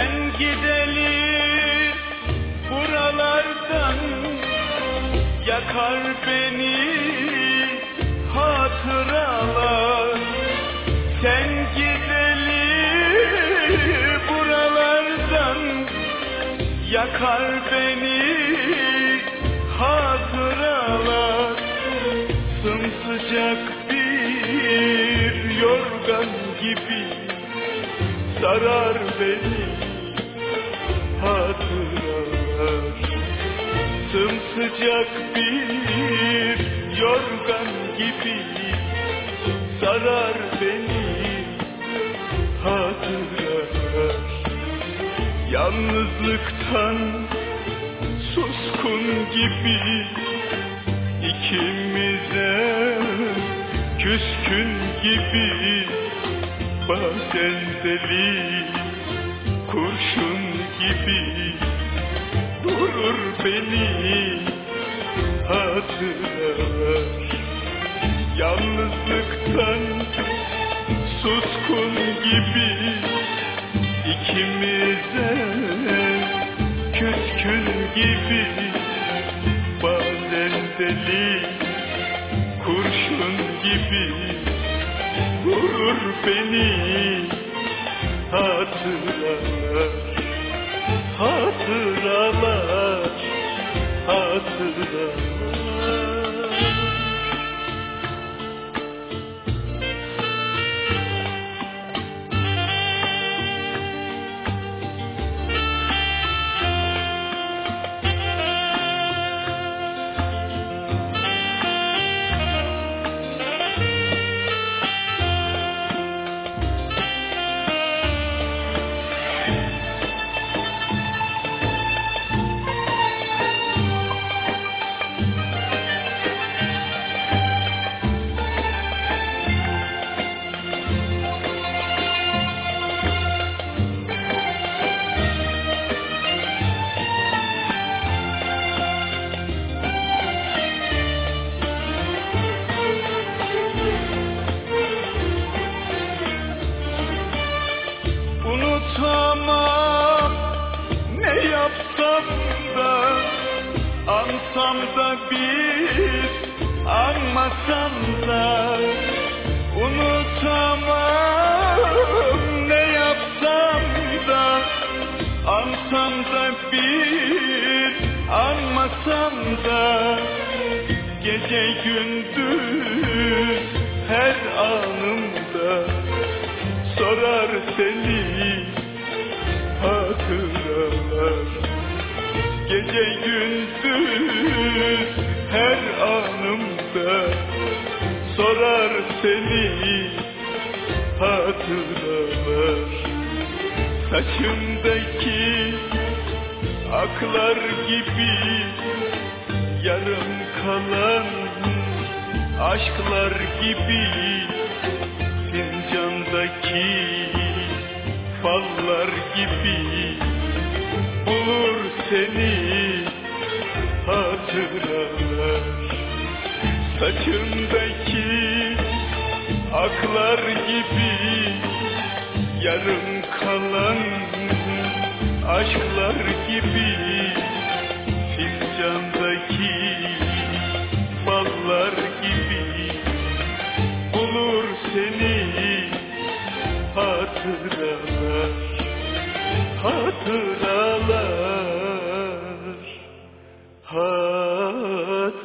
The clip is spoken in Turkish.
Ben gidelim buralardan Yakar beni hatıralar. Sen gidelim buralardan Yakar beni hatıralar. Sımsıcak bir yorgan gibi sarar beni. Sımsıcak bir yorgan gibi. Sarar beni hatıralar. Yalnızlıktan suskun gibi. İkimize küskün gibi. Bazen deli kurşun gibi Vurur beni. Hatıralar Yalnızlıktan suskun gibi ikimize küskün gibi Bazen deli kurşun gibi Vurur beni. Hatıralar Ansam da bir anmasam da Unutamam. Ne yapsam da Ansam da bir anmasam da Gece gündüz her anımda sorar seni hatıralar. Gece gündüz seni hatıralar Saçımdaki aklar gibi yarım kalan aşklar gibi Fincandaki fallar gibi bulur seni hatıralar Saçındaki aklar gibi yarım kalan aşklar gibi Fincandaki fallar gibi bulur seni hatıralar hatıralar hatıralar